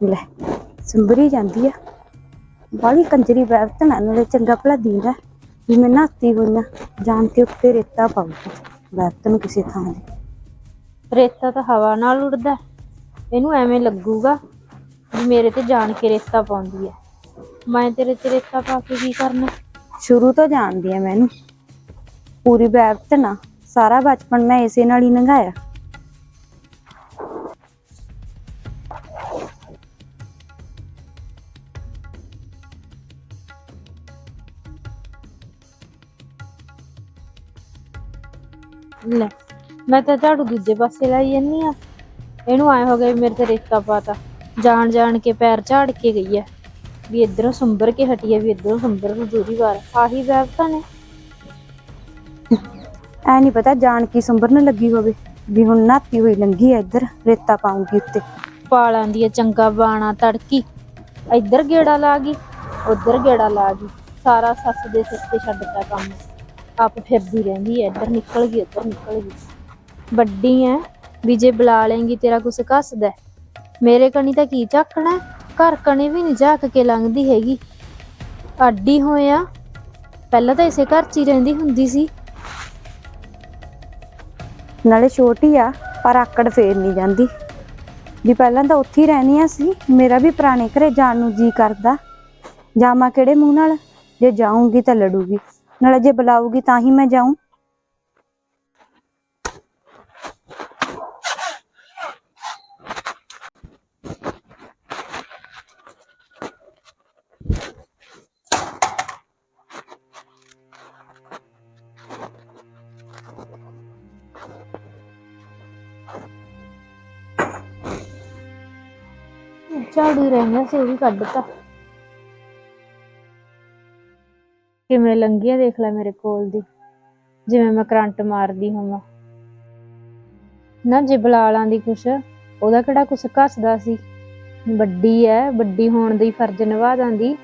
ਲੈ ਸੰਭਰੀ ਜਾਂਦੀ ਆ। ਬਾਲੀ ਕੰਜਰੀ ਬੈਠ ਨਾ ਨਾਲੇ ਚੰਗਾ ਭਲਾ ਦੀਂਦਾ ਵੀ ਮੈਂ ਨਾਤੀ ਹੋਈਆਂ ਜਾਣ ਕੇ ਉੱਤੇ ਰੇਤਾ ਪਾਉਂਦਾ ਬੈਠ ਨੂੰ ਕਿਸੇ ਥਾਂ ਦੇ ਰੇਤਾ ਤਾਂ ਹਵਾ ਨਾਲ ਉੱਡਦਾ, ਇਹਨੂੰ ਐਵੇਂ ਲੱਗੂਗਾ ਵੀ ਮੇਰੇ ਤੇ ਜਾਣ ਕੇ ਰੇਤਾ ਪਾਉਂਦੀ ਹੈ ਮੈਂ ਤੇਰੇ ਤੇ ਰੇਤਾ ਪਾ ਕੇ ਕੀ ਕਰਨਾ? ਸ਼ੁਰੂ ਤੋਂ ਜਾਣਦੀ ਆ ਮੈਨੂੰ ਪੂਰੀ ਬੈਠ ਨਾ, ਸਾਰਾ ਬਚਪਨ ਮੈਂ ਇਸੇ ਨਾਲ ਹੀ ਲੰਘਾਇਆ ਮੈਂ ਤਾਂ ਝਾੜੂ ਦੂਜੇ ਪਾਸੇ ਲਾਈ ਜੰਨੀ ਆ ਇਹਨੂੰ ਆਏ ਹੋ ਗਿਆ ਵੀ ਮੇਰੇ ਤੇ ਰੇਤਾ ਪਾਤਾ। ਜਾਣ ਜਾਣ ਕੇ ਪੈਰ ਝਾੜ ਕੇ ਗਈ ਹੈ। ਵੀ ਇਧਰੋਂ ਸੰਭਰ ਕੇ ਹਟੀ ਹੈ ਵੀ ਇਧਰੋਂ ਸੰਭਰ ਨੂੰ ਦੂਰੀ ਵਾਰ। ਆਹੀ ਬੈਠਾਂ ਨੇ। ਐ ਨਹੀਂ ਪਤਾ ਜਾਣ ਕੀ ਸੰਭਰਨ ਲੱਗੀ ਹੋਵੇ। ਵੀ ਹੁਣ ਨਾਤੀ ਹੋਈ ਲੰਗੀ ਆ ਇੱਧਰ ਰੇਤਾ ਪਾਉਂਗੀ ਉੱਤੇ। ਪਾਲਾਂ ਦੀ ਚੰਗਾ ਬਾਣਾ ਤੜਕੀ। ਇੱਧਰ ਗੇੜਾ ਲਾ ਗਈ ਉੱਧਰ ਗੇੜਾ ਲਾ ਗਈ। ਸਾਰਾ ਸੱਸ ਦੇ ਸਿਰ ਤੇ ਛੱਡਤਾ ਕੰਮ। ਆਪ ਫਿਰਦੀ ਰਹਿੰਦੀ ਐ ਇੱਧਰ ਨਿਕਲ ਗਈ ਉੱਧਰ ਨਿਕਲ ਗਈ। ਵੱਡੀ ਐ, ਵੀ ਜੇ ਬੁਲਾ ਲੇਂਗੀ ਤੇਰਾ ਕੁਛ ਕੱਸਦਾ ਮੇਰੇ ਕਣੀ ਤਾਂ ਕੀ ਝਾਕਣਾ ਘਰ ਕਣੀ ਵੀ ਨਹੀਂ ਝਾਕ ਕੇ ਲੰਘਦੀ ਹੈਗੀ। ਅੱਡੀ ਹੋਇਆ ਪਹਿਲਾਂ ਤਾਂ ਇਸੇ ਘਰ 'ਚ ਹੀ ਰਹਿੰਦੀ ਹੁੰਦੀ ਸੀ। ਨਾਲੇ ਛੋਟੀ ਆ, ਪਰ ਆਕੜ ਫੇਰ ਨਹੀਂ ਜਾਂਦੀ। ਵੀ ਪਹਿਲਾਂ ਤਾਂ ਉੱਥੇ ਹੀ ਰਹਿਣੀ ਸੀ, ਮੇਰਾ ਵੀ ਪੁਰਾਣੇ ਘਰੇ ਜਾਣ ਨੂੰ ਜੀ ਕਰਦਾ। ਜਾਵਾਂ ਕਿਹੜੇ ਮੂੰਹ ਨਾਲ? ਜੇ ਜਾਊਂਗੀ ਤਾਂ ਲੜੂਗੀ, ਨਾਲੇ ਜੇ ਬੁਲਾਊਗੀ ਤਾਂ ਹੀ ਮੈਂ ਜਾਊਂ। ਝਾੜੂ ਰਹਿੰਦਾ ਸੀ, ਉਹ ਵੀ ਕੱਢਤਾ ਕਿਵੇਂ ਲੰਘੀ ਆ ਦੇਖ ਲੈ ਮੇਰੇ ਕੋਲ ਦੀ, ਜਿਵੇਂ ਮੈਂ ਕਰੰਟ ਮਾਰਦੀ ਹੋਵਾਂ। ਨਾ ਜੇ ਬਲਾਲਾਂ ਦੀ ਕੁਛ, ਉਹਦਾ ਕਿਹੜਾ ਕੁਛ ਘਸਦਾ ਸੀ? ਵੱਡੀ ਐ, ਵੱਡੀ ਹੋਣ ਦੀ ਫਰਜ਼ ਨਿਭਾ ਦਿੰਦੀ।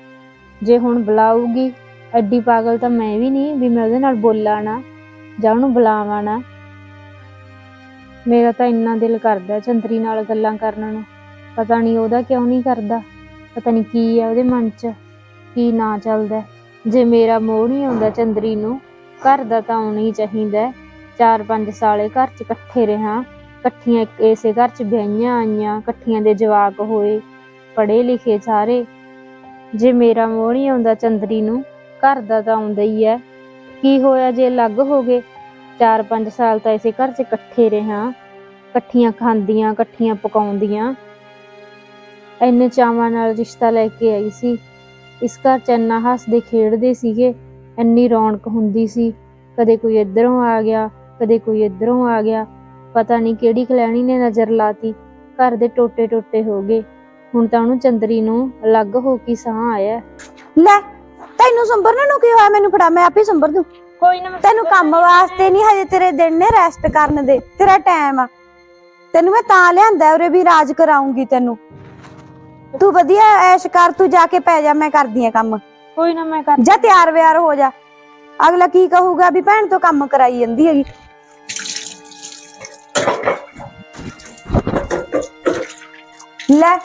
ਜੇ ਹੁਣ ਬੁਲਾਊਗੀ, ਐਡੀ ਪਾਗਲ ਤਾਂ ਮੈਂ ਵੀ ਨਹੀਂ ਵੀ ਮੈਂ ਉਹਦੇ ਨਾਲ ਬੋਲਾਂ ਨਾ ਜਾਂ ਉਹਨੂੰ ਬੁਲਾਵਾਂ ਨਾ ਮੇਰਾ ਤਾਂ ਇੰਨਾ ਦਿਲ ਕਰਦਾ ਚੰਦਰੀ ਨਾਲ ਗੱਲਾਂ ਕਰਨ ਨੂੰ। ਪਤਾ ਨਹੀਂ ਉਹਦਾ ਕਿਉਂ ਨਹੀਂ ਕਰਦਾ, ਪਤਾ ਨਹੀਂ ਕੀ ਹੈ ਉਹਦੇ ਮਨ 'ਚ, ਕੀ ਨਾ ਚੱਲਦਾ। ਜੇ ਮੇਰਾ ਮੋਹ ਨਹੀਂ ਆਉਂਦਾ ਚੰਦਰੀ ਨੂੰ, ਘਰ ਦਾ ਤਾਂ ਆਉਣਾ ਹੀ ਚਾਹੀਦਾ ਚਾਰ ਪੰਜ ਸਾਲੇ ਘਰ 'ਚ ਇਕੱਠੇ ਰਹਾਂ, ਇਕੱਠੀਆਂ ਇਸੇ ਘਰ 'ਚ ਵਿਆਹੀਆਂ ਆਈਆਂ, ਇਕੱਠੀਆਂ ਦੇ ਜਵਾਕ ਹੋਏ, ਪੜ੍ਹੇ ਲਿਖੇ ਸਾਰੇ। ਜੇ ਮੇਰਾ ਮੋਹ ਨਹੀਂ ਆਉਂਦਾ ਚੰਦਰੀ ਨੂੰ, ਘਰ ਦਾ ਤਾਂ ਆਉਂਦਾ ਹੀ ਹੈ। ਕੀ ਹੋਇਆ ਜੇ ਅਲੱਗ ਹੋ ਗਏ? ਚਾਰ ਪੰਜ ਸਾਲ ਤਾਂ ਇਸੇ ਘਰ 'ਚ ਇਕੱਠੇ ਰਹਾਂ, ਇਕੱਠੀਆਂ ਖਾਂਦੀਆਂ, ਇਕੱਠੀਆਂ ਪਕਾਉਂਦੀਆਂ ਇੰਨੇ ਚਾਵਾਂ ਨਾਲ ਰਿਸ਼ਤਾ ਲੈ ਕੇ ਆਈ ਸੀ। ਇਸ ਘਰ ਚ ਇੰਨਾ ਹੱਸਦੇ ਖੇਡਦੇ ਸੀਗੇ ਇੰਨੀ ਰੌਣਕ ਹੁੰਦੀ ਸੀ। ਕਦੇ ਕੋਈ ਇੱਧਰੋਂ ਆ ਗਿਆ ਕਦੇ ਕੋਈ ਇੱਧਰੋਂ ਆ ਗਿਆ। ਪਤਾ ਨਹੀਂ ਕਿਹੜੀ ਕਲੈਣੀ ਨੇ ਨਜ਼ਰ ਲਾਤੀ। ਘਰ ਦੇ ਟੋਟੇ ਟੋਟੇ ਹੋ ਗਏ। ਹੁਣ ਤਾਂ ਉਹਨੂੰ ਚੰਦਰੀ ਨੂੰ ਅਲੱਗ ਹੋ ਕੇ ਸਾਹ ਆਇਆ। ਲੈ ਤੈਨੂੰ ਸੰਭਰਨ ਨੂੰ ਕੀ ਹੋਇਆ? ਮੈਨੂੰ ਫੜਾ ਮੈਂ ਆਪੇ ਸੰਭਰ ਦੂੰ। ਕੋਈ ਨਾ ਤੈਨੂੰ ਕੰਮ ਵਾਸਤੇ ਨਹੀਂ ਹਜੇ ਤੇਰੇ ਦਿਨ ਨੇ ਰੈਸਟ ਕਰਨ ਦੇ। ਤੇਰਾ ਟਾਈਮ ਆ। ਤੈਨੂੰ ਮੈਂ ਤਾਂ ਲਿਆਂਦਾ ਉਰੇ ਵੀ ਰਾਜ ਕਰਾਉਂਗੀ ਤੈਨੂੰ। ਤੂੰ ਵਧੀਆ ਐਸ਼ ਕਰ ਤੂੰ ਜਾ ਕੇ ਪੈ ਜਾ ਮੈਂ ਕਰਦੀ ਆ ਕੰਮ। ਕੋਈ ਨਾ ਮੈਂ ਕਰ ਜਾ ਤਿਆਰ ਵਿਆਰ ਹੋ ਜਾ। ਅਗਲਾ ਕੀ ਕਹੂਗਾ ਵੀ ਭੈਣ ਤੋਂ ਕੰਮ ਕਰਾਈ ਜਾਂਦੀ ਹੈਗੀ। ਲੈ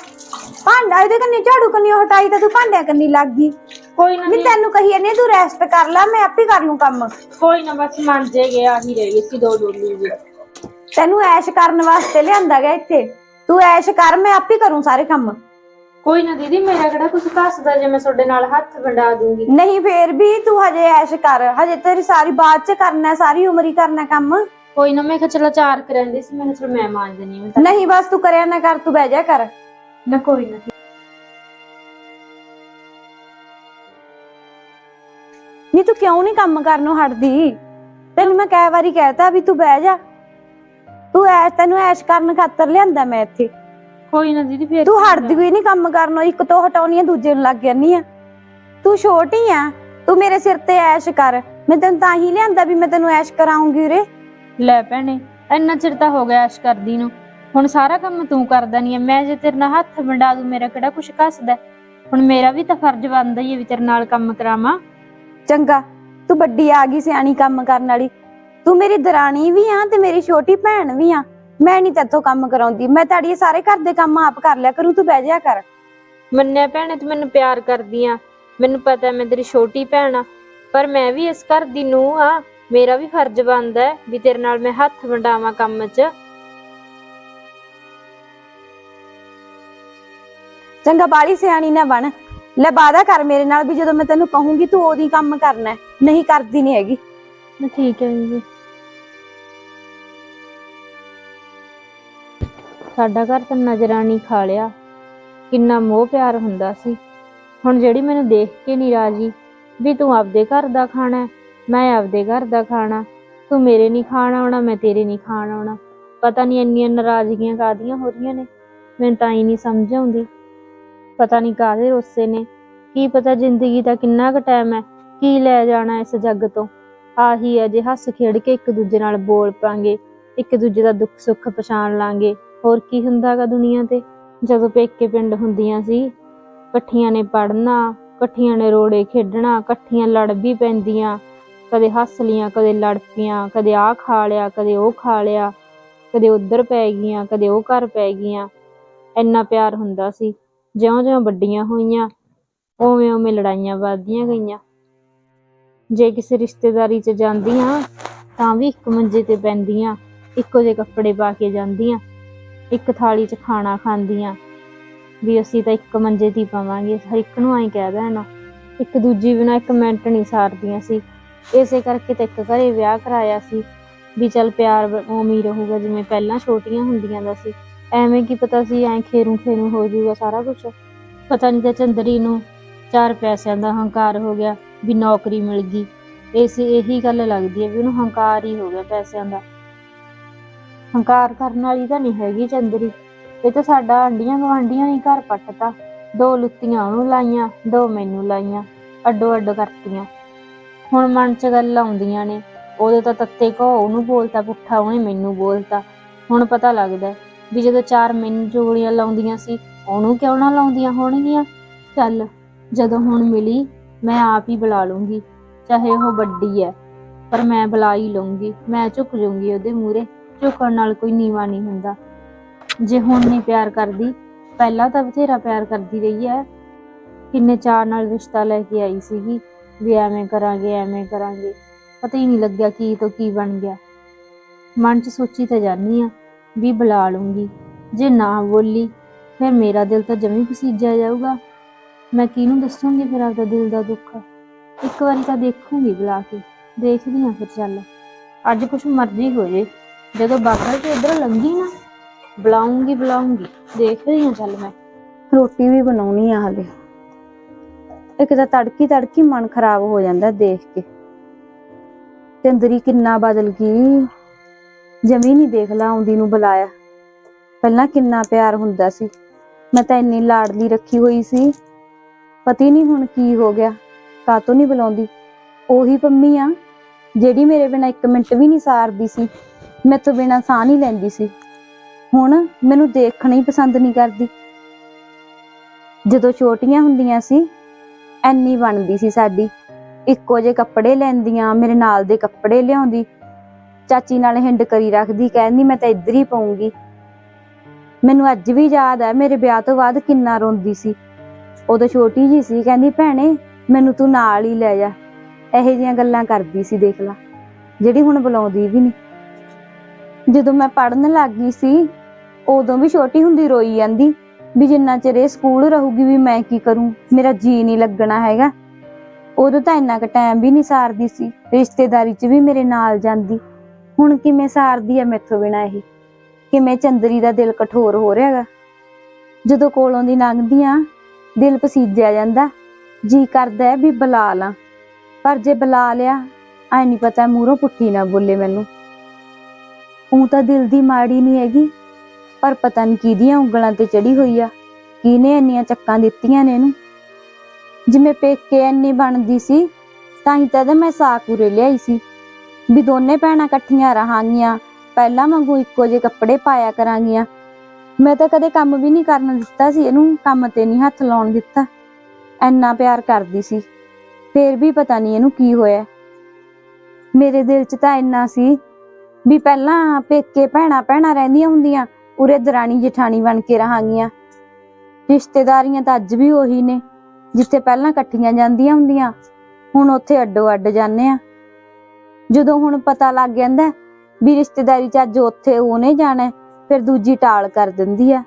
ਭਾਂਡਾ ਇਹਦੇ ਕੰਨੀ ਝਾੜੂ ਕੰਨੀ ਹਟਾਈ ਤਾਂ ਤੂੰ ਭਾਂਡਿਆਂ ਕੰਨੀ ਲੱਗ ਗਈ। ਕੋਈ ਨਾ ਨਹੀਂ ਤੈਨੂੰ ਕਹੀ ਇਹਨੇ ਤੂੰ ਰੈਸਟ ਕਰ ਲੈ ਮੈਂ ਆਪੇ ਕਰ ਲੂੰ ਕੰਮ। ਕੋਈ ਨਾ ਬਸ ਮੰਨ ਜੇ ਗਿਆ ਹੀ ਰਹੀ ਸੀ ਦੋ ਡੋਲੀ ਜੀ। ਤੈਨੂੰ ਐਸ਼ ਕਰਨ ਵਾਸਤੇ ਲਿਆਂਦਾ ਗਿਆ ਇੱਥੇ। ਤੂੰ ਐਸ਼ ਕਰ ਮੈਂ ਆਪੇ ਕਰੂੰ ਸਾਰੇ ਕੰਮ। ਕੋਈ ਨਾ ਦੀਦੀ ਮੇਰਾ ਕਿਹੜਾ ਕੁਝ ਕੱਸਦਾ ਜੇ ਮੈਂ ਤੁਹਾਡੇ ਨਾਲ ਹੱਥ ਵੰਡਾ ਦੂੰਗੀ। ਨਹੀਂ ਫੇਰ ਵੀ ਤੂੰ ਹਜੇ ਐਸ਼ ਕਰ। ਹਜੇ ਤੇਰੀ ਸਾਰੀ ਬਾਅਦ ਚ ਕਰਨਾ ਸਾਰੀ ਉਮਰ ਹੀ ਕਰਨਾ ਕੰਮ। ਕੋਈ ਨਾ ਮੈਂ ਕਿਹਾ ਚਲੋ ਚਾਰ ਕੁ ਰਹਿੰਦੇ ਸੀ ਮੈਂ ਕਿਹਾ ਚਲੋ ਮੈਂ ਮਾਂਜ ਹਾਂ ਤਾਂ ਨਹੀਂ ਬਸ ਤੂੰ ਕਰਿਆ ਨਾ ਕਰ ਤੂੰ ਬਹਿ ਜਾ ਕਰ। ਨਾ ਕੋਈ ਨਾ। ਨਹੀਂ ਤੂੰ ਕਿਉਂ ਨਹੀਂ ਕੰਮ ਕਰਨੋਂ ਹਟਦੀ? ਤੈਨੂੰ ਮੈਂ ਕਈ ਵਾਰੀ ਕਹਿਤਾ ਵੀ ਤੂੰ ਬਹਿ ਜਾ। ਤੂੰ ਐਸ਼ ਤੈਨੂੰ ਐਸ਼ ਕਰਨ ਖਾਤਰ ਲਿਆਂਦਾ ਮੈਂ ਇੱਥੇ। ਕੋਈ ਨਾ ਦੀਦੀ ਫੇਰ ਤੂੰ ਹਟਦੀ ਕੋਈ ਨਹੀਂ ਕੰਮ ਕਰਨੋਂ ਇੱਕ ਤੋਂ ਹਟਾਉਣੀ ਆ ਦੂਜੇ ਨੂੰ ਲੱਗ ਜਾਂਦੀ ਆ ਤੂੰ ਛੋਟੀ ਆ ਤੂੰ ਮੇਰੇ ਸਿਰ ਤੇ ਐਸ਼ ਕਰ। ਮੈਂ ਤੈਨੂੰ ਤਾਂ ਹੀ ਲਿਆਂਦਾ ਵੀ ਮੈਂ ਤੈਨੂੰ ਐਸ਼ ਕਰਾਉਂਗੀ ਉਰੇ। ਲੈ ਭੈਣੇ ਇੰਨਾ ਚਿਰ ਤਾਂ ਹੋ ਗਿਆ ਐਸ਼ ਕਰਦੀ ਨੂੰ। ਹੁਣ ਸਾਰਾ ਕੰਮ ਤੂੰ ਕਰਦਾ ਨਹੀਂ ਮੈਂ ਜੇ ਤੇਰੇ ਨਾਲ ਹੱਥ ਵੰਡਾ ਦੂੰ ਮੇਰਾ ਕਿਹੜਾ ਕੁਛ ਕੱਸਦਾ ਹੁਣ ਮੇਰਾ ਵੀ ਤਾਂ ਫਰਜ਼ ਬਣਦਾ ਹੀ ਹੈ ਵੀ ਤੇਰੇ ਨਾਲ ਕੰਮ ਕਰਾਵਾਂ। ਚੰਗਾ ਤੂੰ ਵੱਡੀ ਆ ਗਈ ਸਿਆਣੀ ਕੰਮ ਕਰਨ ਵਾਲੀ। ਤੂੰ ਮੇਰੀ ਦਰਾਣੀ ਵੀ ਆ ਤੇ ਮੇਰੀ ਛੋਟੀ ਭੈਣ ਵੀ ਆ। ਮੈਂ ਨਹੀਂ ਤੇਥੋਂ ਕੰਮ ਕਰਾਉਂਦੀ ਮੈਂ ਤੁਹਾਡੀ ਸਾਰੇ ਘਰ ਦੇ ਕੰਮ ਆਪ ਕਰ ਲਿਆ ਕਰੂੰ ਤੂੰ ਬਹਿ ਜਾ ਕਰ। ਮੰਨਿਆ ਭੈਣੇ ਤੂੰ ਮੈਨੂੰ ਪਿਆਰ ਕਰਦੀ ਆ। ਮੈਨੂੰ ਪਤਾ ਮੈਂ ਤੇਰੀ ਛੋਟੀ ਭੈਣ ਆ ਪਰ ਮੈਂ ਵੀ ਇਸ ਘਰ ਦੀ ਨੂੰਹ ਆ। ਮੇਰਾ ਵੀ ਫਰਜ਼ ਬਣਦਾ ਹੈ ਵੀ ਤੇਰੇ ਨਾਲ ਮੈਂ ਹੱਥ ਵੰਡਾਵਾਂ ਕੰਮ 'ਚ। ਚੰਗਾ ਬਾਲੀ ਸਿਆਣੀ ਨਾ ਬਣ। ਲੈ ਵਾਦਾ ਕਰ ਮੇਰੇ ਨਾਲ ਵੀ ਜਦੋਂ ਮੈਂ ਤੈਨੂੰ ਕਹੂੰਗੀ ਤੂੰ ਉਹਦੀ ਕੰਮ ਕਰਨਾ ਹੈ। ਨਹੀਂ ਕਰਦੀ ਨਹੀਂ ਹੈਗੀ। ਠੀਕ ਹੈ ਜੀ। ਸਾਡਾ ਘਰ ਤਾਂ ਨਜ਼ਰਾਂ ਨਹੀਂ ਖਾ ਲਿਆ। ਕਿੰਨਾ ਮੋਹ ਪਿਆਰ ਹੁੰਦਾ ਸੀ। ਹੁਣ ਜਿਹੜੀ ਮੈਨੂੰ ਦੇਖ ਕੇ ਨਹੀਂ ਰਾਜੀ ਵੀ ਤੂੰ ਆਪਦੇ ਘਰ ਦਾ ਖਾਣਾ ਹੈ, ਮੈਂ ਆਪਦੇ ਘਰ ਦਾ ਖਾਣਾ ਤੂੰ ਮੇਰੇ ਨਹੀਂ ਖਾਣ ਆਉਣਾ ਮੈਂ ਤੇਰੇ ਨਹੀਂ ਖਾਣ ਆਉਣਾ। ਪਤਾ ਨਹੀਂ ਇੰਨੀਆਂ ਨਾਰਾਜ਼ਗੀਆਂ ਕਾਦੀਆਂ ਹੋ ਰਹੀਆਂ ਨੇ ਮੈਨੂੰ ਤਾਂ ਹੀ ਨਹੀਂ ਸਮਝ ਆਉਂਦੀ। ਪਤਾ ਨਹੀਂ ਕਾਹਦੇ ਰੋਸੇ ਨੇ ਕੀ ਪਤਾ ਜ਼ਿੰਦਗੀ ਦਾ ਕਿੰਨਾ ਕੁ ਟਾਈਮ ਹੈ ਕੀ ਲੈ ਜਾਣਾ ਇਸ ਜੱਗ ਤੋਂ। ਆਹੀ ਹੈ ਜੇ ਹੱਸ ਖੇਡ ਕੇ ਇੱਕ ਦੂਜੇ ਨਾਲ ਬੋਲ ਪਾਂਗੇ ਇੱਕ ਦੂਜੇ ਦਾ ਦੁੱਖ ਸੁੱਖ ਪਛਾਣ ਲਾਂਗੇ। ਹੋਰ ਕੀ ਹੁੰਦਾਗਾ ਦੁਨੀਆ ਤੇ? ਜਦੋਂ ਪੇਕੇ ਪਿੰਡ ਹੁੰਦੀਆਂ ਸੀ, ਇਕੱਠੀਆਂ ਨੇ ਪੜਨਾ ਇਕੱਠੀਆਂ ਨੇ ਰੋੜੇ ਖੇਡਣਾ, ਇਕੱਠੀਆਂ ਲੜ ਵੀ ਪੈਂਦੀਆਂ। ਕਦੇ ਹੱਸ ਲੀਆਂ, ਕਦੇ ਲੜ ਪਈਆਂ, ਕਦੇ ਆਹ ਖਾ ਲਿਆ, ਕਦੇ ਉਹ ਖਾ ਲਿਆ, ਕਦੇ ਉੱਧਰ ਪੈ ਗਈਆਂ, ਕਦੇ ਉਹ ਘਰ ਪੈ ਗਈਆਂ। ਇੰਨਾ ਪਿਆਰ ਹੁੰਦਾ ਸੀ, ਜਿਉਂ-ਜਿਉਂ ਵੱਡੀਆਂ ਹੋਈਆਂ, ਉਵੇਂ-ਉਵੇਂ ਲੜਾਈਆਂ ਵੱਧਦੀਆਂ ਗਈਆਂ। ਜੇ ਕਿਸੇ ਰਿਸ਼ਤੇਦਾਰੀ 'ਚ ਜਾਂਦੀਆਂ, ਤਾਂ ਵੀ ਇੱਕ ਮੰਜੇ ਤੇ ਪੈਂਦੀਆਂ, ਇੱਕੋ ਜਿਹੇ ਕੱਪੜੇ ਪਾ ਕੇ ਜਾਂਦੀਆਂ। ਇੱਕ ਥਾਲੀ 'ਚ ਖਾਣਾ ਖਾਂਦੀਆਂ। ਵੀ ਅਸੀਂ ਤਾਂ ਇੱਕ ਮੰਜੇ ਦੀ ਪਾਵਾਂਗੇ, ਹਰ ਇੱਕ ਨੂੰ ਐਂ ਕਹਿ ਦੇਣਾ ਇੱਕ ਦੂਜੀ ਬਿਨਾਂ ਇੱਕ ਮਿੰਟ ਨਹੀਂ ਸਾਰਦੀਆਂ ਸੀ। ਇਸੇ ਕਰਕੇ ਤਾਂ ਇੱਕ ਘਰੇ ਵਿਆਹ ਕਰਾਇਆ ਸੀ। ਵੀ ਚੱਲ ਪਿਆਰ ਉਵੇਂ ਹੀ ਰਹੂਗਾ, ਜਿਵੇਂ ਪਹਿਲਾਂ ਛੋਟੀਆਂ ਹੁੰਦੀਆਂ ਦਾ ਸੀ। ਐਵੇਂ ਕੀ ਪਤਾ ਸੀ, ਐਂ ਖੇਰੂ ਖੇਰੂ ਹੋ ਜਾਊਗਾ ਸਾਰਾ ਕੁਝ ਪਤਾ ਨਹੀਂ ਤਾਂ ਚੰਦਰੀ ਨੂੰ ਚਾਰ ਪੈਸਿਆਂ ਦਾ ਹੰਕਾਰ ਹੋ ਗਿਆ, ਵੀ ਨੌਕਰੀ ਮਿਲ ਗਈ। ਇਸ ਇਹੀ ਗੱਲ ਲੱਗਦੀ ਹੈ ਵੀ ਉਹਨੂੰ ਹੰਕਾਰ ਹੀ ਹੋ ਗਿਆ ਪੈਸਿਆਂ ਦਾ। ਹੰਕਾਰ ਕਰਨ ਵਾਲੀ ਤਾਂ ਨਹੀਂ ਹੈਗੀ ਚੰਦਰੀ। ਇਹ ਤਾਂ ਸਾਡਾ ਆਂਡੀਆਂ ਗਵਾਂਡੀਆਂ ਹੀ ਘਰ ਪੱਟਤਾ। ਦੋ ਲੁੱਤੀਆਂ ਉਹਨੂੰ ਲਾਈਆਂ, ਦੋ ਮੈਨੂੰ ਲਾਈਆਂ, ਅੱਡੋ ਅੱਡ ਕਰਤੀਆਂ। ਹੁਣ ਮਨ 'ਚ ਗੱਲ ਆਉਂਦੀਆਂ ਨੇ ਉਦੋਂ ਤਾਂ ਤੱਤੇ ਕੋ ਉਹਨੂੰ ਬੋਲਤਾ, ਪੁੱਠਾ ਉਹਨੇ ਮੈਨੂੰ ਬੋਲਤਾ। ਹੁਣ ਪਤਾ ਲੱਗਦਾ ਵੀ ਜਦੋਂ ਚਾਰ ਮੈਨੂੰ ਜੋੜੀਆਂ ਲਾਉਂਦੀਆਂ ਸੀ, ਉਹਨੂੰ ਕਿਉਂ ਨਾ ਲਾਉਂਦੀਆਂ ਹੋਣਗੀਆਂ? ਚੱਲ, ਜਦੋਂ ਹੁਣ ਮਿਲੀ, ਮੈਂ ਆਪ ਹੀ ਬੁਲਾ ਲੂੰਗੀ, ਚਾਹੇ ਉਹ ਵੱਡੀ ਹੈ, ਪਰ ਮੈਂ ਬੁਲਾ ਹੀ ਲਊਂਗੀ, ਮੈਂ ਝੁਕ ਜਾਊਂਗੀ ਉਹਦੇ ਮੂਹਰੇ। ਝੁਕਣ ਨਾਲ ਕੋਈ ਨੀਵਾ ਨਹੀਂ ਹੁੰਦਾ। ਜੇ ਹੁਣ ਨਹੀਂ ਪਿਆਰ ਕਰਦੀ, ਪਹਿਲਾਂ ਤਾਂ ਬਥੇਰਾ ਪਿਆਰ ਕਰਦੀ ਰਹੀ ਹੈ ਕਿੰਨੇ ਚਾਰ ਨਾਲ ਰਿਸ਼ਤਾ ਲੈ ਕੇ ਆਈ ਸੀਗੀ, ਵੀ ਐਵੇਂ ਕਰਾਂਗੇ ਐਵੇਂ ਕਰਾਂਗੇ। ਪਤਾ ਹੀ ਨਹੀਂ ਲੱਗਿਆ ਕੀ ਤੋਂ ਕੀ ਬਣ ਗਿਆ। ਮਨ 'ਚ ਸੋਚੀ ਤਾਂ ਜਾਨੀ ਆ, ਵੀ ਬੁਲਾ ਲੂੰਗੀ। ਜੇ ਨਾ ਬੋਲੀ, ਫਿਰ ਮੇਰਾ ਦਿਲ ਤਾਂ ਜਮੀ ਪਸੀਜਿਆ ਜਾਊਗਾ। ਮੈਂ ਕਿਹਨੂੰ ਦੱਸੂੰਗੀ ਫਿਰ ਆਪਦਾ ਦਿਲ ਦਾ ਦੁੱਖ? ਇੱਕ ਵਾਰੀ ਤਾਂ ਦੇਖੂੰਗੀ ਬੁਲਾ ਕੇ। ਦੇਖਦੀ ਆ ਫਿਰ ਚੱਲ। ਅੱਜ ਕੁਛ ਮਰਜ਼ੀ ਹੋ ਜੇ ਜਦੋਂ ਬਾਗਲ ਤੇ ਇਧਰ ਲੰਗੀ ਨਾ, ਬੁਲਾਉਂਗੀ ਬੁਲਾਉਂਗੀ ਦੇਖਦੀ ਹਾਂ ਚੱਲ ਮੈਂ। ਰੋਟੀ ਵੀ ਬਣਾਉਣੀ ਆ ਹਲੇ ਇੱਕ ਤਾਂ ਤੜਕੀ ਤੜਕੀ ਮਨ ਖਰਾਬ ਹੋ ਜਾਂਦਾ ਦੇਖ ਕੇ। ਚੰਦਰੀ ਕਿੰਨਾ ਬਦਲ ਗਈ। ਜਮੀ ਨਹੀਂ ਦੇਖ ਲਾ ਆਉਂਦੀ ਨੂੰ ਬੁਲਾਇਆ। ਪਹਿਲਾਂ ਕਿੰਨਾ ਪਿਆਰ ਹੁੰਦਾ ਸੀ। ਮੈਂ ਤਾਂ ਇੰਨੀ ਲਾਡਲੀ ਰੱਖੀ ਹੋਈ ਸੀ। ਪਤੀ ਨਹੀਂ ਹੁਣ ਕੀ ਹੋ ਗਿਆ ਕਾਤੋਂ ਨਹੀਂ ਬੁਲਾਉਂਦੀ। ਉਹੀ ਪੰਮੀ ਆ, ਜਿਹੜੀ ਮੇਰੇ ਬਿਨਾ ਇੱਕ ਮਿੰਟ ਵੀ ਨਹੀਂ ਸਾਰਦੀ ਸੀ। ਮੇ ਤੋਂ ਬਿਨਾਂ ਸਾਹ ਨਹੀਂ ਲੈਂਦੀ ਸੀ। ਹੁਣ ਮੈਨੂੰ ਦੇਖਣਾ ਹੀ ਪਸੰਦ ਨਹੀਂ ਕਰਦੀ। ਜਦੋਂ ਛੋਟੀਆਂ ਹੁੰਦੀਆਂ ਸੀ, ਐਨੀ ਬਣਦੀ ਸੀ ਸਾਡੀ। ਇੱਕੋ ਜਿਹੇ ਕੱਪੜੇ ਲੈਂਦੀਆਂ, ਮੇਰੇ ਨਾਲ ਦੇ ਕੱਪੜੇ ਲਿਆਉਂਦੀ। ਚਾਚੀ ਨਾਲ ਹਿੰਡ ਕਰੀ ਰੱਖਦੀ, ਕਹਿੰਦੀ ਮੈਂ ਤਾਂ ਇੱਧਰ ਹੀ ਪਾਉਂਗੀ ਮੈਨੂੰ ਅੱਜ ਵੀ ਯਾਦ ਹੈ, ਮੇਰੇ ਵਿਆਹ ਤੋਂ ਬਾਅਦ ਕਿੰਨਾ ਰੋਂਦੀ ਸੀ। ਉਦੋਂ ਛੋਟੀ ਜੀ ਸੀ, ਕਹਿੰਦੀ, ਭੈਣੇ, ਮੈਨੂੰ ਤੂੰ ਨਾਲ ਹੀ ਲੈ ਜਾ। ਇਹੋ ਜਿਹੀਆਂ ਗੱਲਾਂ ਕਰਦੀ ਸੀ, ਦੇਖ ਲਾ। ਜਿਹੜੀ ਹੁਣ ਬੁਲਾਉਂਦੀ ਵੀ ਨਹੀਂ। ਜਦੋਂ ਮੈਂ ਪੜਨ ਲੱਗ ਗਈ ਸੀ, ਉਦੋਂ ਵੀ ਛੋਟੀ ਹੁੰਦੀ ਰੋਈ ਜਾਂਦੀ, ਵੀ ਜਿੰਨਾ ਚਿਰ ਇਹ ਸਕੂਲ ਰਹੂਗੀ ਵੀ ਮੈਂ ਕੀ ਕਰੂੰ, ਮੇਰਾ ਜੀ ਨਹੀਂ ਲੱਗਣਾ ਹੈਗਾ। ਉਦੋਂ ਤਾਂ ਇੰਨਾ ਕੁ ਟਾਈਮ ਵੀ ਨਹੀਂ ਸਾਰਦੀ ਸੀ, ਰਿਸ਼ਤੇਦਾਰੀ 'ਚ ਵੀ ਮੇਰੇ ਨਾਲ ਜਾਂਦੀ। ਹੁਣ ਕਿਵੇਂ ਸਾਰਦੀ ਆ ਮੈਥੋਂ ਬਿਨਾ ਇਹ? ਕਿਵੇਂ ਚੰਦਰੀ ਦਾ ਦਿਲ ਕਠੋਰ ਹੋ ਰਿਹਾ ਹੈਗਾ? ਜਦੋਂ ਕੋਲੋਂ ਦੀ ਲੰਘਦੀ ਲੰਘਦੀਆਂ ਦਿਲ ਪਸੀਜਿਆ ਜਾਂਦਾ, ਜੀ ਕਰਦਾ ਵੀ ਬੁਲਾ ਲਾਂ। ਪਰ ਜੇ ਬੁਲਾ ਲਿਆ, ਐ ਨਹੀਂ ਪਤਾ ਮੂਹਰੋਂ ਪੁੱਠੀ ਨਾ ਬੋਲੇ ਮੈਨੂੰ। ਉਹ ਤਾਂ ਦਿਲ ਦੀ ਮਾੜੀ ਨਹੀਂ ਹੈਗੀ, ਪਰ ਪਤਾ ਨਹੀਂ ਕਿਹਦੀਆਂ ਉਂਗਲਾਂ ਤੇ ਚੜੀ ਹੋਈ ਆ, ਕਿਹਨੇ ਇੰਨੀਆਂ ਚੱਕਾਂ ਦਿੱਤੀਆਂ ਨੇ ਇਹਨੂੰ। ਜਿਵੇਂ ਪੇਕੇ ਇੰਨੀ ਬਣਦੀ ਸੀ, ਤਾਂ ਹੀ ਤਾਂ ਮੈਂ ਸਾਕੂਰੇ ਲਿਆਈ ਸੀ। ਵੀ ਦੋਨੇ ਭੈਣਾਂ ਇਕੱਠੀਆਂ ਰਹਾਂਗੀਆਂ, ਪਹਿਲਾਂ ਵਾਂਗੂ ਇੱਕੋ ਜਿਹੇ ਕੱਪੜੇ ਪਾਇਆ ਕਰਾਂਗੀਆਂ। ਮੈਂ ਤਾਂ ਕਦੇ ਕੰਮ ਵੀ ਨਹੀਂ ਕਰਨ ਦਿੱਤਾ ਸੀ ਇਹਨੂੰ, ਕੰਮ ਤੇ ਨਹੀਂ ਹੱਥ ਲਾਉਣ ਦਿੱਤਾ। ਇੰਨਾ ਪਿਆਰ ਕਰਦੀ ਸੀ, ਫੇਰ ਵੀ ਪਤਾ ਨਹੀਂ ਇਹਨੂੰ ਕੀ ਹੋਇਆ। ਮੇਰੇ ਦਿਲ 'ਚ ਤਾਂ ਇੰਨਾ ਸੀ ਵੀ ਪਹਿਲਾਂ ਪੇਕੇ ਭੈਣਾ ਭੈਣਾ ਰਹਿੰਦੀਆਂ ਹੁੰਦੀਆਂ, ਉਰੇ ਦਰਾਣੀ ਜਠਾਣੀ ਬਣ ਕੇ ਰਹਾਂਗੀਆਂ। ਰਿਸ਼ਤੇਦਾਰੀਆਂ ਤਾਂ ਅੱਜ ਵੀ ਉਹੀ ਨੇ, ਜਿੱਥੇ ਪਹਿਲਾਂ ਇਕੱਠੀਆਂ ਜਾਂਦੀਆਂ ਹੁੰਦੀਆਂ, ਹੁਣ ਉੱਥੇ ਅੱਡੋ ਅੱਡ ਜਾਂਦੇ ਆ। ਜਦੋਂ ਹੁਣ ਪਤਾ ਲੱਗ ਜਾਂਦਾ ਵੀ ਰਿਸ਼ਤੇਦਾਰੀ ਚ ਅੱਜ ਉੱਥੇ ਉਹਨੇ ਜਾਣਾ ਫਿਰ ਦੂਜੀ ਟਾਲ ਕਰ ਦਿੰਦੀ ਆ।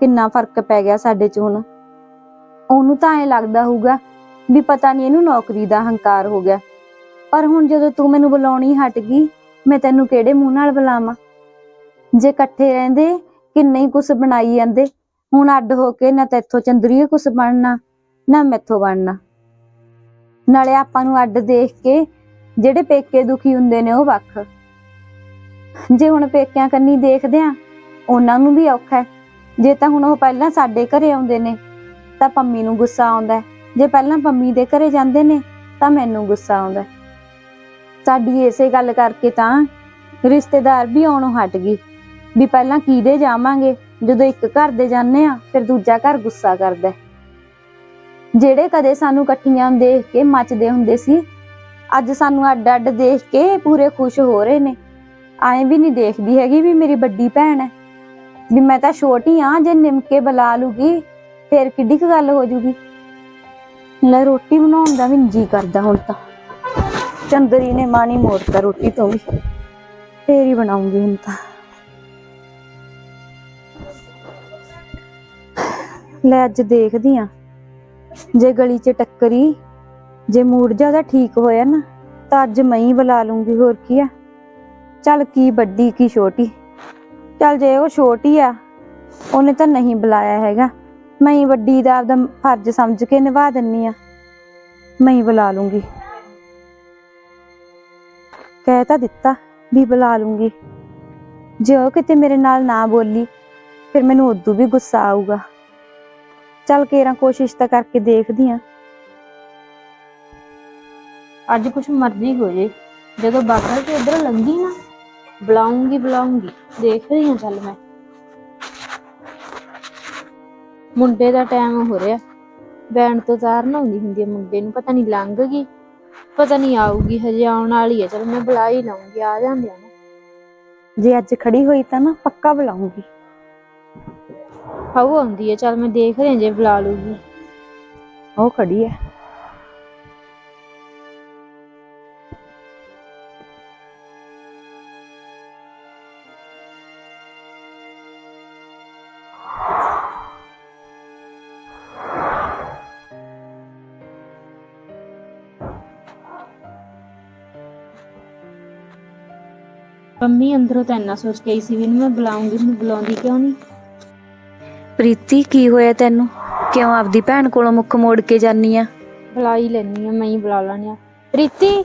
ਕਿੰਨਾ ਫ਼ਰਕ ਪੈ ਗਿਆ ਸਾਡੇ ਚ ਹੁਣ। ਉਹਨੂੰ ਤਾਂ ਐ ਲੱਗਦਾ ਹੋਊਗਾ ਵੀ ਪਤਾ ਨਹੀਂ ਇਹਨੂੰ ਨੌਕਰੀ ਦਾ ਹੰਕਾਰ ਹੋ ਗਿਆ। ਪਰ ਹੁਣ ਜਦੋਂ ਤੂੰ ਮੈਨੂੰ ਬੁਲਾਉਣੀ ਹਟ ਗਈ ਮੈਂ ਤੈਨੂੰ ਕਿਹੜੇ ਮੂੰਹ ਨਾਲ ਬੁਲਾਵਾਂ? ਜੇ ਇਕੱਠੇ ਰਹਿੰਦੇ ਕਿੰਨੇ ਹੀ ਕੁਛ ਬਣਾਈ ਜਾਂਦੇ? ਹੁਣ ਅੱਡ ਹੋ ਕੇ ਨਾ ਤਾਂ ਇੱਥੋਂ ਚੰਦਰੀਏ ਕੁਛ ਬਣਨਾ, ਨਾ ਮੈਥੋਂ ਬਣਨਾ। ਨਾਲੇ ਆਪਾਂ ਨੂੰ ਅੱਡ ਦੇਖ ਕੇ ਜਿਹੜੇ ਪੇਕੇ ਦੁਖੀ ਹੁੰਦੇ ਨੇ ਉਹ ਵੱਖ। ਜੇ ਹੁਣ ਪੇਕਿਆਂ ਕੰਨੀ ਦੇਖਦੇ ਆ ਉਹਨਾਂ ਨੂੰ ਵੀ ਔਖਾ ਹੈ। ਜੇ ਤਾਂ ਹੁਣ ਉਹ ਪਹਿਲਾਂ ਸਾਡੇ ਘਰੇ ਆਉਂਦੇ ਨੇ, ਤਾਂ ਪੰਮੀ ਨੂੰ ਗੁੱਸਾ ਆਉਂਦਾ ਜੇ ਪਹਿਲਾਂ ਪੰਮੀ ਦੇ ਘਰੇ ਜਾਂਦੇ ਨੇ, ਤਾਂ ਮੈਨੂੰ ਗੁੱਸਾ ਆਉਂਦਾ ਸਾਡੀ ਇਸੇ ਗੱਲ ਕਰਕੇ ਤਾਂ ਰਿਸ਼ਤੇਦਾਰ ਵੀ ਆਉਣੋਂ ਹਟ ਗਈ। ਵੀ ਪਹਿਲਾਂ ਕਿਹਦੇ ਜਾਵਾਂਗੇ? ਜਦੋਂ ਇੱਕ ਘਰ ਦੇ ਜਾਂਦੇ ਆ ਫਿਰ ਦੂਜਾ ਘਰ ਗੁੱਸਾ ਕਰਦਾ ਜਿਹੜੇ ਕਦੇ ਸਾਨੂੰ ਇਕੱਠੀਆਂ ਦੇਖ ਕੇ ਮੱਚਦੇ ਹੁੰਦੇ ਸੀ, ਅੱਜ ਸਾਨੂੰ ਅੱਡ ਅੱਡ ਦੇਖ ਕੇ ਪੂਰੇ ਖੁਸ਼ ਹੋ ਰਹੇ ਨੇ। ਐਂ ਵੀ ਨਹੀਂ ਦੇਖਦੀ ਹੈਗੀ ਵੀ ਮੇਰੀ ਵੱਡੀ ਭੈਣ ਹੈ। ਵੀ ਮੈਂ ਤਾਂ ਛੋਟੀ ਆ ਜੇ ਨਿਮਕੇ ਬੁਲਾ ਲੂਗੀ, ਫੇਰ ਕਿੱਡੀ ਕੁ ਗੱਲ ਹੋ ਜੂਗੀ। ਲੈ ਰੋਟੀ ਬਣਾਉਣ ਦਾ ਵੀ ਨੀ ਜੀ ਕਰਦਾ ਹੁਣ ਤਾਂ। ਚੰਦਰੀ ਨੇ ਮਾਣੀ ਮੋੜਤਾ ਰੋਟੀ ਤੋਂ ਵੀ। ਫੇਰ ਹੀ ਬਣਾਉਂਗੀ ਹੁਣ ਤਾਂ। ਲੈ ਅੱਜ ਦੇਖਦੀ ਆ। ਜੇ ਗਲੀ 'ਚ ਟੱਕਰੀ, ਜੇ ਮੂਡ ਜ਼ਿਆਦਾ ਠੀਕ ਹੋਇਆ ਨਾ, ਤਾਂ ਅੱਜ ਮੈਂ ਹੀ ਬੁਲਾ ਲੂੰਗੀ, ਹੋਰ ਕੀ ਆ। ਚੱਲ ਕੀ ਵੱਡੀ, ਕੀ ਛੋਟੀ। ਚੱਲ ਜੇ ਉਹ ਛੋਟੀ ਆ, ਉਹਨੇ ਤਾਂ ਨਹੀਂ ਬੁਲਾਇਆ ਹੈਗਾ। ਮੈਂ ਹੀ ਵੱਡੀ ਦਾ ਆਪਦਾ ਫਰਜ਼ ਸਮਝ ਕੇ ਨਿਭਾ ਦਿੰਨੀ ਆ। ਮੈਂ ਹੀ ਬੁਲਾ ਲੂੰਗੀ। ਕਹਿ ਤਾਂ ਦਿੱਤਾ ਵੀ ਬੁਲਾ ਲੂੰਗੀ। ਜੇ ਉਹ ਕਿਤੇ ਮੇਰੇ ਨਾਲ ਨਾ ਬੋਲੀ, ਫਿਰ ਮੈਨੂੰ ਉਦੋਂ ਵੀ ਗੁੱਸਾ ਆਊਗਾ। ਚੱਲ ਕੇਰਾਂ ਕੋਸ਼ਿਸ਼ ਤਾਂ ਕਰਕੇ ਦੇਖਦੀ ਆ। ਅੱਜ ਕੁਛ ਮਰਜ਼ੀ ਹੋ ਜੇ। ਜਦੋਂ ਬਾਗਲ ਤੇ ਉਧਰ ਲੰਗੀ ਨਾ, ਬੁਲਾਉਂਗੀ ਬੁਲਾਉਂਗੀ। ਦੇਖਦੀ ਹਾਂ ਚੱਲ ਮੈਂ। ਮੁੰਡੇ ਦਾ ਟਾਈਮ ਹੋ ਰਿਹਾ। ਬੈਂਡ ਤੋਂ ਤਾਰਨ ਆਉਂਦੀ ਹੁੰਦੀ ਹੈ ਮੁੰਡੇ ਨੂੰ, ਪਤਾ ਨਹੀਂ ਲੰਘ ਗਈ। ਪਤਾ ਨਹੀਂ ਆਊਗੀ ਹਜੇ ਆਉਣ ਵਾਲੀ ਹੈ ਚਲ ਮੈਂ ਬੁਲਾ ਹੀ ਲਵਾਂਗੀ ਆ ਜਾਂਦੇ ਆ ਨਾ। ਜੇ ਅੱਜ ਖੜੀ ਹੋਈ ਤਾਂ ਨਾ ਪੱਕਾ ਬੁਲਾਉਂਗੀ ਹਾਉ ਆਉਂਦੀ ਹੈ ਚਲ ਮੈਂ ਦੇਖ ਰਹੀ ਹਾਂ ਜੇ ਬੁਲਾ ਲੂਗੀ ਉਹ ਖੜੀ ਹੈ ਪੰਮੀ ਅੰਦਰੋਂ ਤਾਂ ਇੰਨਾ ਸੋਚ ਕੇ ਆਈ ਸੀ ਵੀ ਇਹਨੂੰ ਮੈਂ ਬੁਲਾਉਂਗੀ ਮੈਂ ਬੁਲਾਉਂਦੀ ਕਿਉਂ ਨਹੀਂ ਪ੍ਰੀਤੀ ਕੀ ਹੋਇਆ ਤੈਨੂੰ? ਕਿਉਂ ਆਪਦੀ ਭੈਣ ਕੋਲੋਂ ਮੁੱਖ ਮੋੜ ਕੇ ਜਾਨੀ ਆ? ਬੁਲਾ ਹੀ ਲੈਣੀ ਆ ਮੈਂ ਹੀ ਬੁਲਾ ਲੈਣੀ ਆ। ਪ੍ਰੀਤੀ!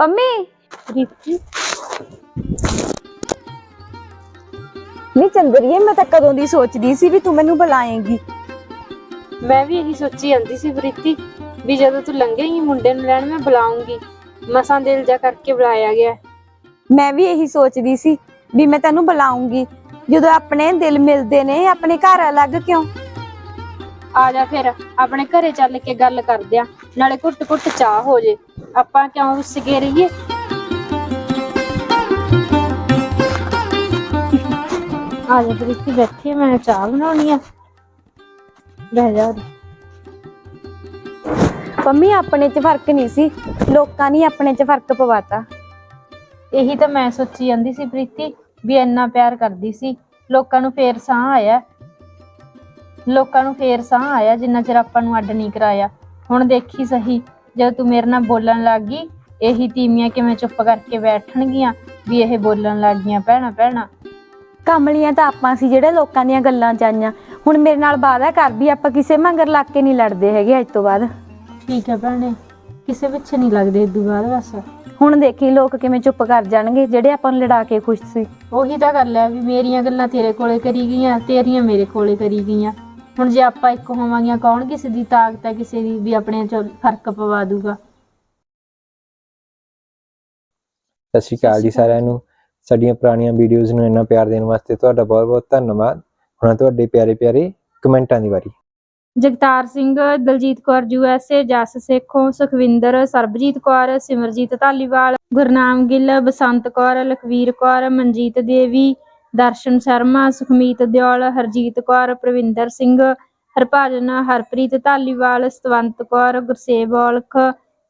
ਪੰਮੀ ਪ੍ਰੀਤੀ! ਨਹੀਂ ਚੰਦਰੀਏ ਮੈਂ ਤਾਂ ਕਦੋਂ ਦੀ ਸੋਚਦੀ ਸੀ ਵੀ ਤੂੰ ਮੈਨੂੰ ਬੁਲਾਏਂਗੀ। ਮੈਂ ਵੀ ਇਹੀ ਸੋਚੀ ਜਾਂਦੀ ਸੀ ਪ੍ਰੀਤੀ ਵੀ ਜਦੋਂ ਤੂੰ ਲੰਘੇਂਗੀ ਮੁੰਡੇ ਨੂੰ ਲੈਣ ਮੈਂ ਬੁਲਾਉਂਗੀ। ਮਸਾਂ ਦਿਲ ਜਾ ਕਰਕੇ ਬੁਲਾਇਆ ਗਿਆ। ਮੈਂ ਵੀ ਇਹੀ ਸੋਚਦੀ ਸੀ ਵੀ ਮੈਂ ਤੈਨੂੰ ਬੁਲਾਉਂਗੀ। ਜਦੋਂ ਆਪਣੇ ਦਿਲ ਮਿਲਦੇ ਨੇ ਆਪਣੇ ਘਰ ਅਲੱਗ ਕਿਉਂ? ਆ ਜਾ ਫਿਰ ਆਪਣੇ ਘਰੇ ਚੱਲ ਕੇ ਗੱਲ ਕਰਦੇ ਆ ਨਾਲੇ ਘੁੱਟ ਘੁੱਟ ਚਾਹ ਹੋ ਜੇ। ਆਪਾਂ ਕਿਉਂ ਰੁੱਸ ਕੇ ਰਹੀਏ? ਆ ਜਾ ਪ੍ਰੀਤੀ ਬੈਠੀ ਆ, ਮੈਂ ਚਾਹ ਬਣਾਉਣੀ ਆ। ਬਹਿ ਜਾ। ਪੰਮੀ ਆਪਣੇ 'ਚ ਫ਼ਰਕ ਨਹੀਂ ਸੀ। ਲੋਕਾਂ ਨੇ ਆਪਣੇ 'ਚ ਫ਼ਰਕ ਪਵਾਤਾ। ਇਹੀ ਤਾਂ ਮੈਂ ਸੋਚੀ ਜਾਂਦੀ ਸੀ ਪ੍ਰੀਤੀ ਵੀ ਇੰਨਾ ਪਿਆਰ ਕਰਦੀ ਸੀ। ਲੋਕਾਂ ਨੂੰ ਫੇਰ ਸਾਹ ਆਇਆ। ਲੋਕਾਂ ਨੂੰ ਫੇਰ ਸਾਹ ਆਇਆ ਜਿੰਨਾ ਚਿਰ ਆਪਾਂ ਨੂੰ ਅੱਡ ਨਹੀਂ ਕਰਾਇਆ। ਹੁਣ ਦੇਖੀ ਸਹੀ ਜਦੋਂ ਤੂੰ ਮੇਰੇ ਨਾਲ ਬੋਲਣ ਲੱਗ ਗਈ ਇਹੀ ਤੀਮੀਆਂ ਕਿਵੇਂ ਚੁੱਪ ਕਰਕੇ ਬੈਠਣਗੀਆਂ ਵੀ ਇਹ ਬੋਲਣ ਲੱਗ ਗਈਆਂ ਭੈਣਾ ਭੈਣਾ। ਕਮਲੀਆਂ ਤਾਂ ਆਪਾਂ ਸੀ ਜਿਹੜੇ ਲੋਕਾਂ ਦੀਆਂ ਗੱਲਾਂ 'ਚ ਆਈਆਂ ਹੁਣ ਮੇਰੇ ਨਾਲ ਵਾਅਦਾ ਕਰ ਵੀ ਆਪਾਂ ਕਿਸੇ ਮੰਗਰ ਲੱਗ ਕੇ ਨਹੀਂ ਲੜਦੇ ਹੈਗੇ ਅੱਜ ਤੋਂ ਬਾਅਦ। ਠੀਕ ਹੈ ਭੈਣੇ। ਕਿਸੇ ਪਿੱਛੇ ਨਹੀਂ ਲੱਗਦੇ ਇਦੋਂ ਬਾਅਦ ਬਸ। ਹੁਣ ਦੇਖੀ ਲੋਕ ਕਿਵੇਂ ਚੁੱਪ ਕਰ ਜਾਣਗੇ ਜਿਹੜੇ ਆਪਾਂ ਨੂੰ ਲੜਾ ਕੇ ਖੁਸ਼ ਸੀ। ਉਹੀ ਤਾਂ ਗੱਲ ਹੈ ਵੀ ਮੇਰੀਆਂ ਗੱਲਾਂ ਤੇਰੇ ਕੋਲੇ ਕਰੀ ਗਈਆਂ ਤੇਰੀਆਂ ਮੇਰੇ ਕੋਲੇ ਕਰੀ ਗਈਆਂ। ਹੁਣ ਜੇ ਆਪਾਂ ਇੱਕ ਹੋਵਾਂਗੀਆਂ ਕੌਣ ਕਿਸੇ ਦੀ ਤਾਕਤ ਹੈ ਕਿਸੇ ਦੀ ਵੀ ਆਪਣੇ ਚ ਫ਼ਰਕ ਪਵਾ ਦੂਗਾ। ਸਤਿ ਸ਼੍ਰੀ ਅਕਾਲ ਜੀ ਸਾਰਿਆਂ ਨੂੰ। ਸਾਡੀਆਂ ਪੁਰਾਣੀਆਂ ਵੀਡੀਓਜ਼ ਨੂੰ ਇੰਨਾ ਪਿਆਰ ਦੇਣ ਵਾਸਤੇ ਤੁਹਾਡਾ ਬਹੁਤ ਬਹੁਤ ਧੰਨਵਾਦ। ਹੁਣ ਤੁਹਾਡੇ ਪਿਆਰੇ ਪਿਆਰੇ ਕਮੈਂਟਾਂ ਦੀ ਵਾਰੀ। ਜਗਤਾਰ ਸਿੰਘ, ਦਲਜੀਤ ਕੌਰ ਯੂਐਸਏ ਜਸ ਸੇਖੋਂ, ਸੁਖਵਿੰਦਰ, ਸਰਬਜੀਤ ਕੌਰ, ਸਿਮਰਜੀਤ ਧਾਲੀਵਾਲ, ਗੁਰਨਾਮ ਗਿੱਲ, ਬਸੰਤ ਕੌਰ, ਲਖਵੀਰ ਕੌਰ, ਮਨਜੀਤ ਦੇਵੀ, ਦਰਸ਼ਨ ਸ਼ਰਮਾ, ਸੁਖਮੀਤ ਦਿਓਲ, ਹਰਜੀਤ ਕੌਰ, ਪ੍ਰਵਿੰਦਰ ਸਿੰਘ, ਹਰਭਜਨ, ਹਰਪ੍ਰੀਤ ਧਾਲੀਵਾਲ, ਸਤਵੰਤ ਕੌਰ, ਗੁਰਸੇਵ ਔਲਖ,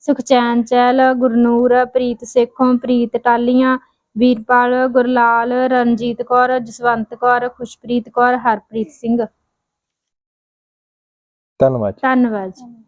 ਸੁਖਚੈਨ ਚਹਿਲ, ਗੁਰਨੂਰ, ਪ੍ਰੀਤ ਸੇਖੋਂ, ਪ੍ਰੀਤ ਟਾਲੀਆਂ, ਵੀਰਪਾਲ ਗੁਰਲਾਲ, ਰਣਜੀਤ ਕੌਰ, ਜਸਵੰਤ ਕੌਰ, ਖੁਸ਼ਪ੍ਰੀਤ ਕੌਰ, ਹਰਪ੍ਰੀਤ ਸਿੰਘ। ਧੰਨਵਾਦ ਜੀ। ਧੰਨਵਾਦ ਜੀ